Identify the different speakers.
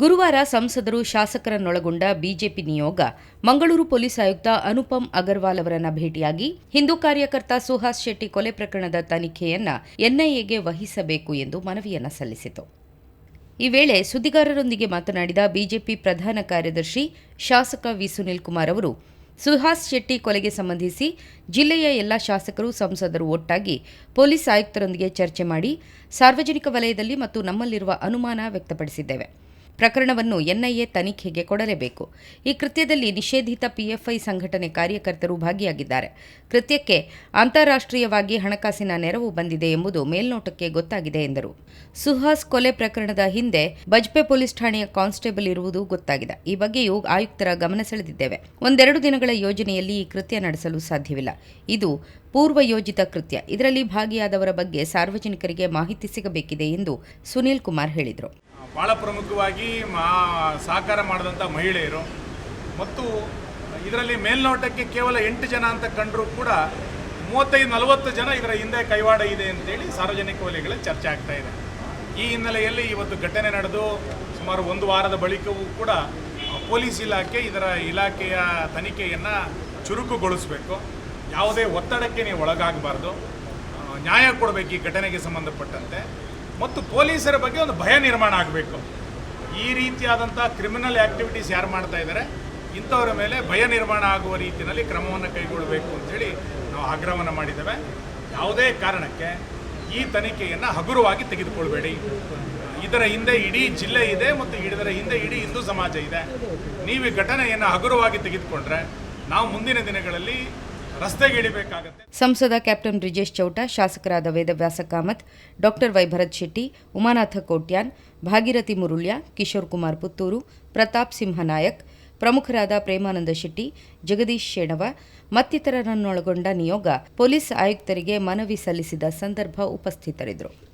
Speaker 1: ಗುರುವಾರ ಸಂಸದರು ಶಾಸಕರನ್ನೊಳಗೊಂಡ ಬಿಜೆಪಿ ನಿಯೋಗ, ಮಂಗಳೂರು ಪೊಲೀಸ್ ಆಯುಕ್ತ ಅನುಪಮ್ ಅಗರ್ವಾಲ್ ಅವರನ್ನು ಭೇಟಿಯಾಗಿ ಹಿಂದೂ ಕಾರ್ಯಕರ್ತ ಸುಹಾಸ್ ಶೆಟ್ಟಿ ಕೊಲೆ ಪ್ರಕರಣದ ತನಿಖೆಯನ್ನು ಎನ್ಐಎಗೆ ವಹಿಸಬೇಕು ಎಂದು ಮನವಿಯನ್ನ ಸಲ್ಲಿಸಿತು. ಈ ವೇಳೆ ಸುದ್ದಿಗಾರರೊಂದಿಗೆ ಮಾತನಾಡಿದ ಬಿಜೆಪಿ ಪ್ರಧಾನ ಕಾರ್ಯದರ್ಶಿ ಶಾಸಕ ವಿ. ಸುನಿಲ್ ಕುಮಾರ್ ಅವರು, ಸುಹಾಸ್ ಶೆಟ್ಟಿ ಕೊಲೆಗೆ ಸಂಬಂಧಿಸಿ ಜಿಲ್ಲೆಯ ಎಲ್ಲ ಶಾಸಕರು ಸಂಸದರು ಒಟ್ಟಾಗಿ ಪೊಲೀಸ್ ಆಯುಕ್ತರೊಂದಿಗೆ ಚರ್ಚೆ ಮಾಡಿ ಸಾರ್ವಜನಿಕ ವಲಯದಲ್ಲಿ ಮತ್ತು ನಮ್ಮಲ್ಲಿರುವ ಅನುಮಾನ ವ್ಯಕ್ತಪಡಿಸಿದ್ದೇವೆ. ಪ್ರಕರಣವನ್ನು ಎನ್ಐಎ ತನಿಖೆಗೆ ಕೊಡಲೇಬೇಕು. ಈ ಕೃತ್ಯದಲ್ಲಿ ನಿಷೇಧಿತ ಪಿಎಫ್ಐ ಸಂಘಟನೆ ಕಾರ್ಯಕರ್ತರು ಭಾಗಿಯಾಗಿದ್ದಾರೆ. ಕೃತ್ಯಕ್ಕೆ ಅಂತಾರಾಷ್ಟ್ರೀಯವಾಗಿ ಹಣಕಾಸಿನ ನೆರವು ಬಂದಿದೆ ಎಂಬುದು ಮೇಲ್ನೋಟಕ್ಕೆ ಗೊತ್ತಾಗಿದೆ ಎಂದರು. ಸುಹಾಸ್ ಕೊಲೆ ಪ್ರಕರಣದ ಹಿಂದೆ ಬಜ್ಪೆ ಪೊಲೀಸ್ ಠಾಣೆಯ ಕಾನ್ಸ್ಟೇಬಲ್ ಇರುವುದು ಗೊತ್ತಾಗಿದೆ. ಈ ಬಗ್ಗೆಯೂ ಆಯುಕ್ತರ ಗಮನ ಸೆಳೆದಿದ್ದೇವೆ. ಒಂದೆರಡು ದಿನಗಳ ಯೋಜನೆಯಲ್ಲಿ ಈ ಕೃತ್ಯ ನಡೆಸಲು ಸಾಧ್ಯವಿಲ್ಲ. ಇದು ಪೂರ್ವ ಯೋಜಿತ ಕೃತ್ಯ. ಇದರಲ್ಲಿ ಭಾಗಿಯಾದವರ ಬಗ್ಗೆ ಸಾರ್ವಜನಿಕರಿಗೆ ಮಾಹಿತಿ ಸಿಗಬೇಕಿದೆ ಎಂದು ಸುನೀಲ್ ಕುಮಾರ್ ಹೇಳಿದರು.
Speaker 2: ಭಾಳ ಪ್ರಮುಖವಾಗಿ ಮಾ ಸಹಕಾರ ಮಾಡಿದಂಥ ಮಹಿಳೆಯರು. ಮತ್ತು ಇದರಲ್ಲಿ ಮೇಲ್ನೋಟಕ್ಕೆ ಕೇವಲ ಎಂಟು ಜನ ಅಂತ ಕಂಡರೂ ಕೂಡ ಮೂವತ್ತೈದು, ನಲವತ್ತು ಜನ ಇದರ ಹಿಂದೆ ಕೈವಾಡ ಇದೆ ಅಂತೇಳಿ ಸಾರ್ವಜನಿಕ ವಲಯಗಳಲ್ಲಿ ಚರ್ಚೆ ಆಗ್ತಾ ಇದೆ. ಈ ಹಿನ್ನೆಲೆಯಲ್ಲಿ ಇವತ್ತು ಘಟನೆ ನಡೆದು ಸುಮಾರು ಒಂದು ವಾರದ ಬಳಿಕವೂ ಕೂಡ ಪೊಲೀಸ್ ಇಲಾಖೆ ಇದರ ಇಲಾಖೆಯ ತನಿಖೆಯನ್ನು ಚುರುಕುಗೊಳಿಸಬೇಕು. ಯಾವುದೇ ಒತ್ತಡಕ್ಕೆ ನೀವು ಒಳಗಾಗಬಾರ್ದು. ನ್ಯಾಯ ಕೊಡಬೇಕು ಈ ಘಟನೆಗೆ ಸಂಬಂಧಪಟ್ಟಂತೆ. ಮತ್ತು ಪೊಲೀಸರ ಬಗ್ಗೆ ಒಂದು ಭಯ ನಿರ್ಮಾಣ ಆಗಬೇಕು. ಈ ರೀತಿಯಾದಂಥ ಕ್ರಿಮಿನಲ್ ಆ್ಯಕ್ಟಿವಿಟೀಸ್ ಯಾರು ಮಾಡ್ತಾ ಇದ್ದಾರೆ? ಇಂಥವರ ಮೇಲೆ ಭಯ ನಿರ್ಮಾಣ ಆಗುವ ರೀತಿಯಲ್ಲಿ ಕ್ರಮವನ್ನು ಕೈಗೊಳ್ಳಬೇಕು ಅಂಥೇಳಿ ನಾವು ಆಗ್ರಹವನ್ನು ಮಾಡಿದ್ದೇವೆ. ಯಾವುದೇ ಕಾರಣಕ್ಕೆ ಈ ತನಿಖೆಯನ್ನು ಹಗುರವಾಗಿ ತೆಗೆದುಕೊಳ್ಬೇಡಿ. ಇದರ ಹಿಂದೆ ಇಡೀ ಜಿಲ್ಲೆ ಇದೆ ಮತ್ತು ಇದರ ಹಿಂದೆ ಇಡೀ ಹಿಂದೂ ಸಮಾಜ ಇದೆ. ನೀವು ಈ ಘಟನೆಯನ್ನು ಹಗುರವಾಗಿ ತೆಗೆದುಕೊಂಡ್ರೆ ನಾವು ಮುಂದಿನ ದಿನಗಳಲ್ಲಿ
Speaker 1: ಸಂಸದ ಕ್ಯಾಪ್ಟನ್ ಬ್ರಿಜೇಶ್ ಚೌಟ, ಶಾಸಕರಾದ ವೇದವ್ಯಾಸ ಕಾಮತ್ ಡಾಕ್ಟರ್ ವೈಭರತ್ ಶೆಟ್ಟಿ, ಉಮಾನಾಥ ಕೋಟ್ಯಾನ್, ಭಾಗೀರಥಿ ಮುರುಳ್ಯ, ಕಿಶೋರ್ ಕುಮಾರ್ ಪುತ್ತೂರು, ಪ್ರತಾಪ್ ಸಿಂಹ ನಾಯಕ್, ಪ್ರಮುಖರಾದ ಪ್ರೇಮಾನಂದ ಶೆಟ್ಟಿ, ಜಗದೀಶ್ ಶೇಣವ, ಮತ್ತಿತರರನ್ನೊಳಗೊಂಡ ನಿಯೋಗ, ಪೊಲೀಸ್ ಆಯುಕ್ತರಿಗೆ ಮನವಿ ಸಲ್ಲಿಸಿದ ಸಂದರ್ಭ ಉಪಸ್ಥಿತರಿದ್ದರು.